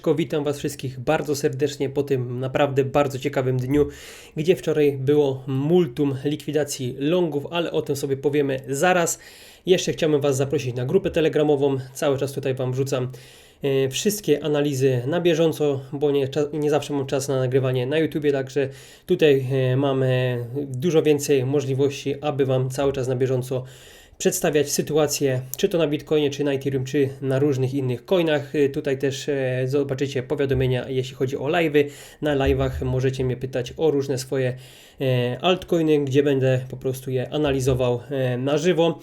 Siemaneczko, witam Was wszystkich bardzo serdecznie po tym naprawdę bardzo ciekawym dniu, gdzie wczoraj było multum likwidacji longów, ale o tym sobie powiemy zaraz. Jeszcze chciałbym Was zaprosić na grupę telegramową, cały czas tutaj Wam wrzucam e, wszystkie analizy na bieżąco, bo nie, nie zawsze mam czas na nagrywanie na YouTubie, także tutaj e, mamy dużo więcej możliwości, aby Wam cały czas na bieżąco przedstawiać sytuację, czy to na Bitcoinie, czy na Ethereum, czy na różnych innych coinach. Y, Tutaj też e, zobaczycie powiadomienia, jeśli chodzi o live'y. Na live'ach możecie mnie pytać o różne swoje e, altcoiny, gdzie będę po prostu je analizował e, na żywo.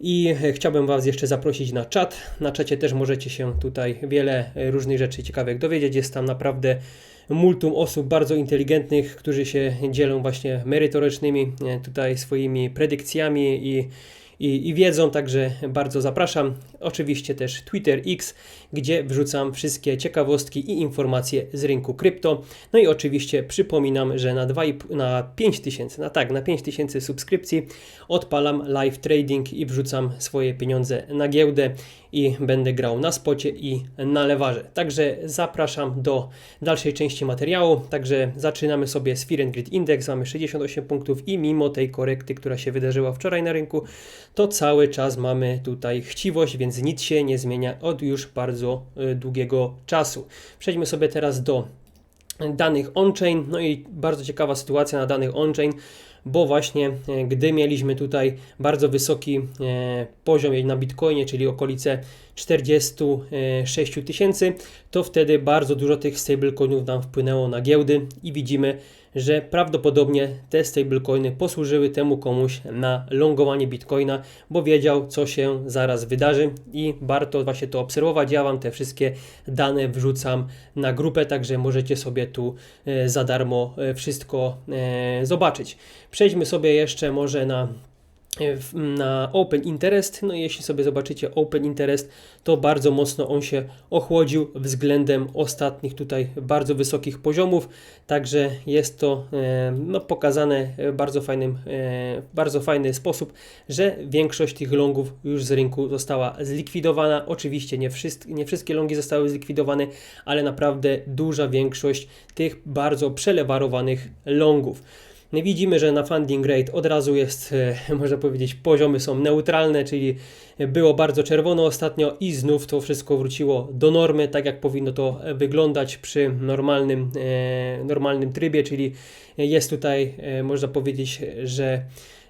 I chciałbym Was jeszcze zaprosić na czat. Na czacie też możecie się tutaj wiele różnych rzeczy ciekawych dowiedzieć. Jest tam naprawdę multum osób bardzo inteligentnych, którzy się dzielą właśnie merytorycznymi tutaj swoimi predykcjami i i, i wiedzą, także bardzo zapraszam. Oczywiście też Twitter X, gdzie wrzucam wszystkie ciekawostki i informacje z rynku krypto. No i oczywiście przypominam, że na, 2, na 5000, na tak, na 5000 subskrypcji odpalam live trading i wrzucam swoje pieniądze na giełdę i będę grał na spocie i na lewarze. Także zapraszam do dalszej części materiału. Także zaczynamy sobie z Fear Greed Index, mamy 68 punktów i mimo tej korekty, która się wydarzyła wczoraj na rynku, to cały czas mamy tutaj chciwość, więc nic się nie zmienia od już bardzo y, długiego czasu. Przejdźmy sobie teraz do danych on-chain. No i bardzo ciekawa sytuacja na danych on-chain, bo właśnie e, gdy mieliśmy tutaj bardzo wysoki e, poziom na Bitcoinie, czyli okolice 46 tysięcy, to wtedy bardzo dużo tych stablecoinów nam wpłynęło na giełdy i widzimy, że prawdopodobnie te stablecoiny posłużyły temu komuś na longowanie Bitcoina, bo wiedział, co się zaraz wydarzy i warto właśnie to obserwować. Ja Wam te wszystkie dane wrzucam na grupę, także możecie sobie tu e, za darmo e, wszystko e, zobaczyć. Przejdźmy sobie jeszcze może na na Open Interest. No i jeśli sobie zobaczycie Open Interest, to bardzo mocno on się ochłodził względem ostatnich tutaj bardzo wysokich poziomów. Także jest to e, no, pokazane w bardzo fajnym, e, bardzo fajny sposób, że większość tych longów już z rynku została zlikwidowana. Oczywiście nie, wszystkie, nie wszystkie longi zostały zlikwidowane, ale naprawdę duża większość tych bardzo przelewarowanych longów. Widzimy, że na funding rate od razu jest, e, można powiedzieć, poziomy są neutralne, czyli było bardzo czerwono ostatnio i znów to wszystko wróciło do normy, tak jak powinno to wyglądać przy normalnym, e, normalnym trybie, czyli jest tutaj, e, można powiedzieć, że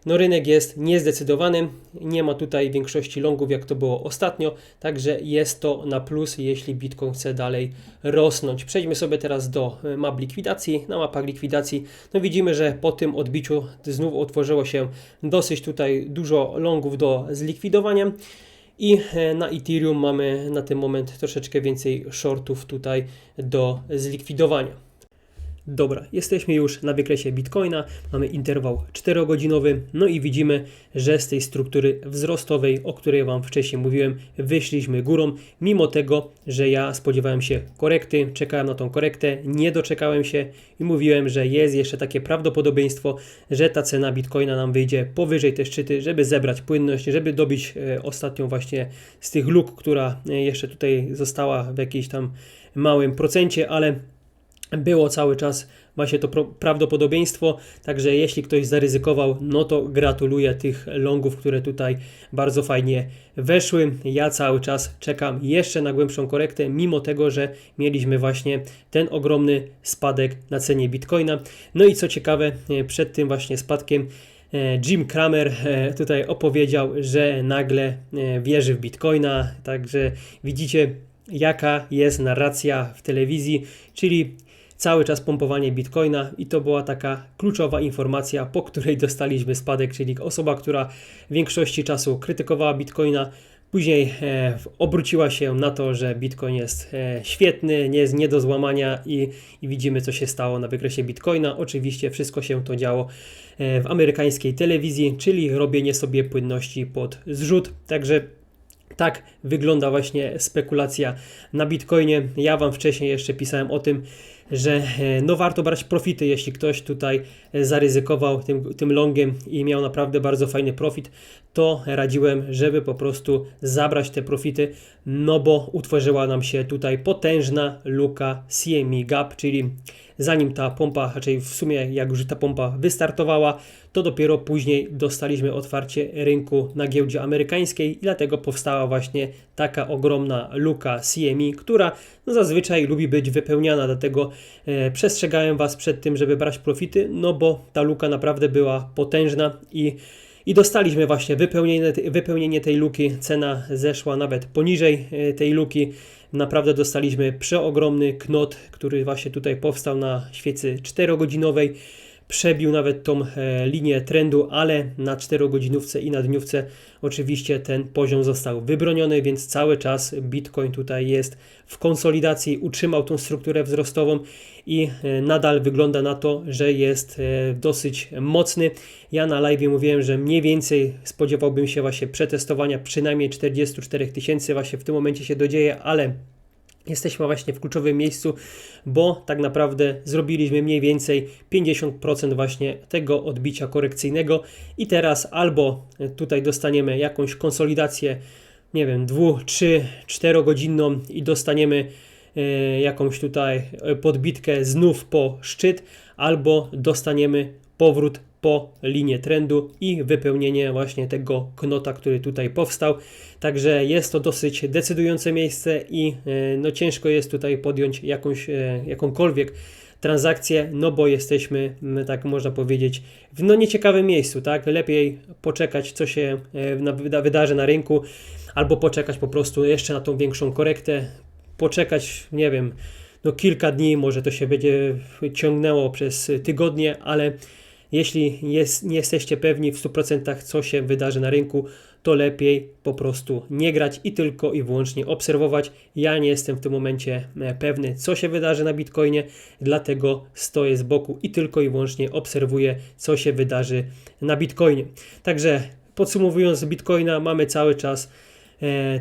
no rynek jest niezdecydowany, nie ma tutaj większości longów, jak to było ostatnio, także jest to na plus, jeśli Bitcoin chce dalej rosnąć. Przejdźmy sobie teraz do e, map likwidacji. Na mapach likwidacji no widzimy, że po tym odbiciu znów otworzyło się dosyć tutaj dużo longów do zlikwidowania. I e, na Ethereum mamy na ten moment troszeczkę więcej shortów tutaj do zlikwidowania. Dobra, jesteśmy już na wykresie Bitcoina, mamy interwał 4-godzinowy, no i widzimy, że z tej struktury wzrostowej, o której Wam wcześniej mówiłem, wyszliśmy górą, mimo tego, że ja spodziewałem się korekty, czekałem na tą korektę, nie doczekałem się i mówiłem, że jest jeszcze takie prawdopodobieństwo, że ta cena Bitcoina nam wyjdzie powyżej te szczyty, żeby zebrać płynność, żeby dobić e, ostatnią właśnie z tych luk, która e, jeszcze tutaj została w jakiejś tam małym procencie, ale było cały czas właśnie to prawdopodobieństwo, także jeśli ktoś zaryzykował, no to gratuluję tych longów, które tutaj bardzo fajnie weszły. Ja cały czas czekam jeszcze na głębszą korektę, mimo tego, że mieliśmy właśnie ten ogromny spadek na cenie Bitcoina. No i co ciekawe, e, przed tym właśnie spadkiem e, Jim Cramer e, tutaj opowiedział, że nagle wierzy w Bitcoina, także widzicie jaka jest narracja w telewizji, czyli cały czas pompowanie bitcoina i to była taka kluczowa informacja, po której dostaliśmy spadek, czyli osoba, która w większości czasu krytykowała bitcoina, później e, obróciła się na to, że bitcoin jest e, świetny, nie jest nie do złamania i, i widzimy co się stało na wykresie bitcoina. Oczywiście wszystko się to działo e, w amerykańskiej telewizji, czyli robienie sobie płynności pod zrzut, także tak wygląda właśnie spekulacja na Bitcoinie. Ja Wam wcześniej jeszcze pisałem o tym, że e, no warto brać profity, jeśli ktoś tutaj e, zaryzykował tym, tym longiem i miał naprawdę bardzo fajny profit, to radziłem, żeby po prostu zabrać te profity, no bo utworzyła nam się tutaj potężna luka CME Gap, czyli zanim ta pompa, raczej w sumie jak już ta pompa wystartowała, to dopiero później dostaliśmy otwarcie rynku na giełdzie amerykańskiej i dlatego powstała właśnie taka ogromna luka CME, która no zazwyczaj lubi być wypełniana, dlatego e, przestrzegałem Was przed tym, żeby brać profity, no bo ta luka naprawdę była potężna i i dostaliśmy właśnie wypełnienie, wypełnienie tej luki. Cena zeszła nawet poniżej e, tej luki. Naprawdę dostaliśmy przeogromny knot, który właśnie tutaj powstał na świecy 4-godzinowej przebił nawet tą e, linię trendu, ale na 4-godzinówce i na dniówce oczywiście ten poziom został wybroniony, więc cały czas Bitcoin tutaj jest w konsolidacji, utrzymał tą strukturę wzrostową i e, nadal wygląda na to, że jest e, dosyć mocny. Ja na live mówiłem, że mniej więcej spodziewałbym się właśnie przetestowania przynajmniej 44 tysięcy, właśnie w tym momencie się dodzieje, ale Jesteśmy właśnie w kluczowym miejscu, bo tak naprawdę zrobiliśmy mniej więcej 50% właśnie tego odbicia korekcyjnego. I teraz albo tutaj dostaniemy jakąś konsolidację, nie wiem, 2, 3, 4 godzinną i dostaniemy e, jakąś tutaj podbitkę znów po szczyt, albo dostaniemy powrót po linię trendu i wypełnienie właśnie tego knota, który tutaj powstał. Także jest to dosyć decydujące miejsce i e, no ciężko jest tutaj podjąć jakąś, e, jakąkolwiek transakcję, no bo jesteśmy, tak można powiedzieć, w no nieciekawym miejscu, tak? Lepiej poczekać, co się e, wydarzy na rynku, albo poczekać po prostu jeszcze na tą większą korektę, poczekać, nie wiem, no kilka dni, może to się będzie ciągnęło przez tygodnie, ale jeśli jest, nie jesteście pewni w 100% co się wydarzy na rynku, to lepiej po prostu nie grać i tylko i wyłącznie obserwować. Ja nie jestem w tym momencie e, pewny, co się wydarzy na Bitcoinie, dlatego stoję z boku i tylko i wyłącznie obserwuję, co się wydarzy na Bitcoinie. Także podsumowując Bitcoina, mamy cały czas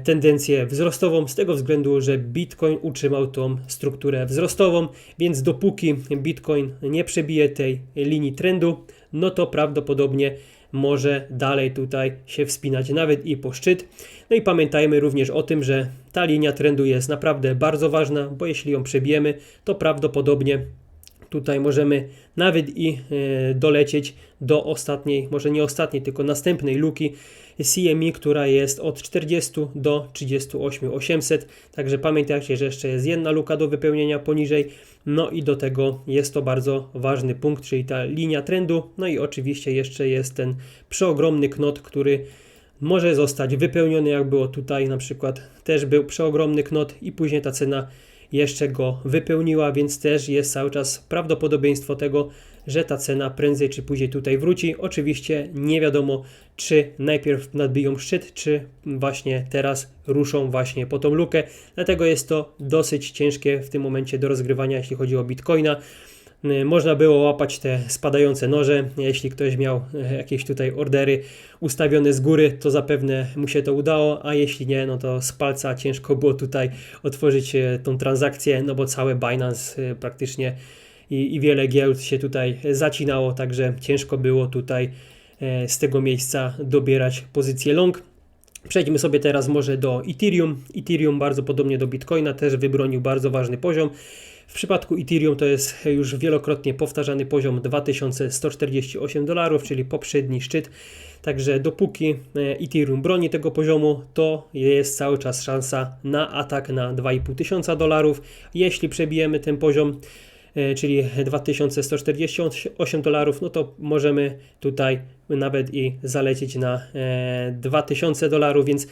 tendencję wzrostową z tego względu, że Bitcoin utrzymał tą strukturę wzrostową, więc dopóki Bitcoin nie przebije tej linii trendu, no to prawdopodobnie może dalej tutaj się wspinać nawet i po szczyt. No i pamiętajmy również o tym, że ta linia trendu jest naprawdę bardzo ważna, bo jeśli ją przebijemy, to prawdopodobnie tutaj możemy nawet i e, dolecieć do ostatniej, może nie ostatniej, tylko następnej luki CME, która jest od 40 do 38 800. Także pamiętajcie, że jeszcze jest jedna luka do wypełnienia poniżej. No i do tego jest to bardzo ważny punkt, czyli ta linia trendu. No i oczywiście jeszcze jest ten przeogromny knot, który może zostać wypełniony, jak było tutaj na przykład też był przeogromny knot i później ta cena jeszcze go wypełniła, więc też jest cały czas prawdopodobieństwo tego, że ta cena prędzej czy później tutaj wróci. Oczywiście nie wiadomo, czy najpierw nadbiją szczyt, czy właśnie teraz ruszą właśnie po tą lukę. Dlatego jest to dosyć ciężkie w tym momencie do rozgrywania, jeśli chodzi o Bitcoina. Y, można było łapać te spadające noże. Jeśli ktoś miał y, jakieś tutaj ordery ustawione z góry, to zapewne mu się to udało, a jeśli nie, no to z palca ciężko było tutaj otworzyć y, tą transakcję, no bo całe Binance praktycznie i, i wiele giełd się tutaj zacinało, także ciężko było tutaj z tego miejsca dobierać pozycję long. Przejdźmy sobie teraz może do Ethereum. Ethereum bardzo podobnie do Bitcoina też wybronił bardzo ważny poziom. W przypadku Ethereum to jest już wielokrotnie powtarzany poziom 2148 dolarów, czyli poprzedni szczyt. Także dopóki e, Ethereum broni tego poziomu, to jest cały czas szansa na atak na 2500 dolarów. Jeśli przebijemy ten poziom, e, czyli 2148 dolarów, no to możemy tutaj nawet i zalecieć na 2000 e, dolarów, więc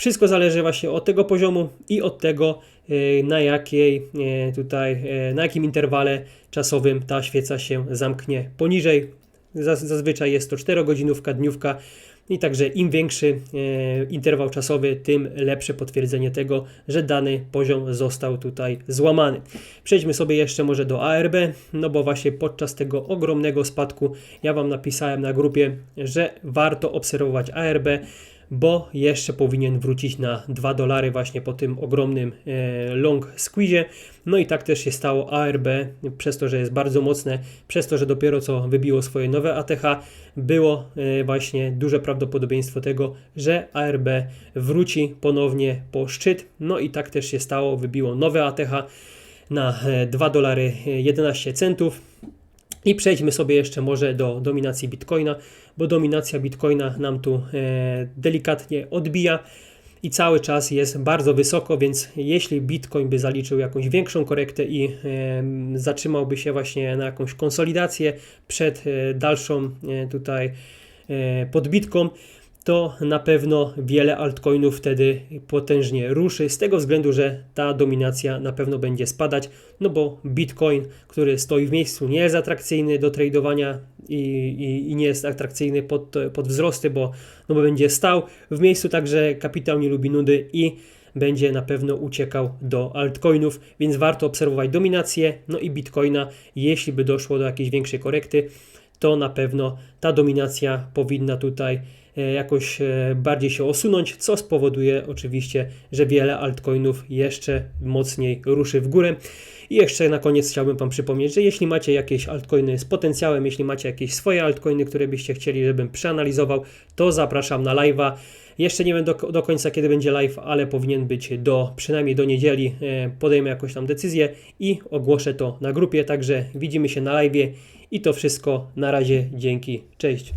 wszystko zależy właśnie od tego poziomu i od tego, e, na jakiej e, tutaj, e, na jakim interwale czasowym ta świeca się zamknie poniżej. Zazwyczaj jest to 4 godzinówka, dniówka. I także im większy interwał czasowy, tym lepsze potwierdzenie tego, że dany poziom został tutaj złamany. Przejdźmy sobie jeszcze może do ARB, no bo właśnie podczas tego ogromnego spadku ja Wam napisałem na grupie, że warto obserwować ARB bo jeszcze powinien wrócić na 2 dolary właśnie po tym ogromnym e, long squeeze. No i tak też się stało ARB, przez to, że jest bardzo mocne, przez to, że dopiero co wybiło swoje nowe ATH, było e, właśnie duże prawdopodobieństwo tego, że ARB wróci ponownie po szczyt. No i tak też się stało, wybiło nowe ATH na e, 2 dolary e, 11 centów. I przejdźmy sobie jeszcze może do dominacji Bitcoina, bo dominacja Bitcoina nam tu e, delikatnie odbija i cały czas jest bardzo wysoko, więc jeśli Bitcoin by zaliczył jakąś większą korektę i e, zatrzymałby się właśnie na jakąś konsolidację przed e, dalszą tutaj podbitką, to na pewno wiele altcoinów wtedy potężnie ruszy, z tego względu, że ta dominacja na pewno będzie spadać, no bo Bitcoin, który stoi w miejscu, nie jest atrakcyjny do tradowania i, i, i nie jest atrakcyjny pod, pod wzrosty, bo, no bo będzie stał w miejscu, także kapitał nie lubi nudy i będzie na pewno uciekał do altcoinów, więc warto obserwować dominację, no i Bitcoina, jeśli by doszło do jakiejś większej korekty, to na pewno ta dominacja powinna tutaj jakoś e, bardziej się osunąć, co spowoduje oczywiście, że wiele altcoinów jeszcze mocniej ruszy w górę. I jeszcze na koniec chciałbym Wam przypomnieć, że jeśli macie jakieś altcoiny z potencjałem, jeśli macie jakieś swoje altcoiny, które byście chcieli, żebym przeanalizował, to zapraszam na live'a. Jeszcze nie wiem do, do końca, kiedy będzie live, ale powinien być do przynajmniej do niedzieli. E, Podejmę jakąś tam decyzję i ogłoszę to na grupie. Także widzimy się na live i to wszystko. Na razie, dzięki, cześć.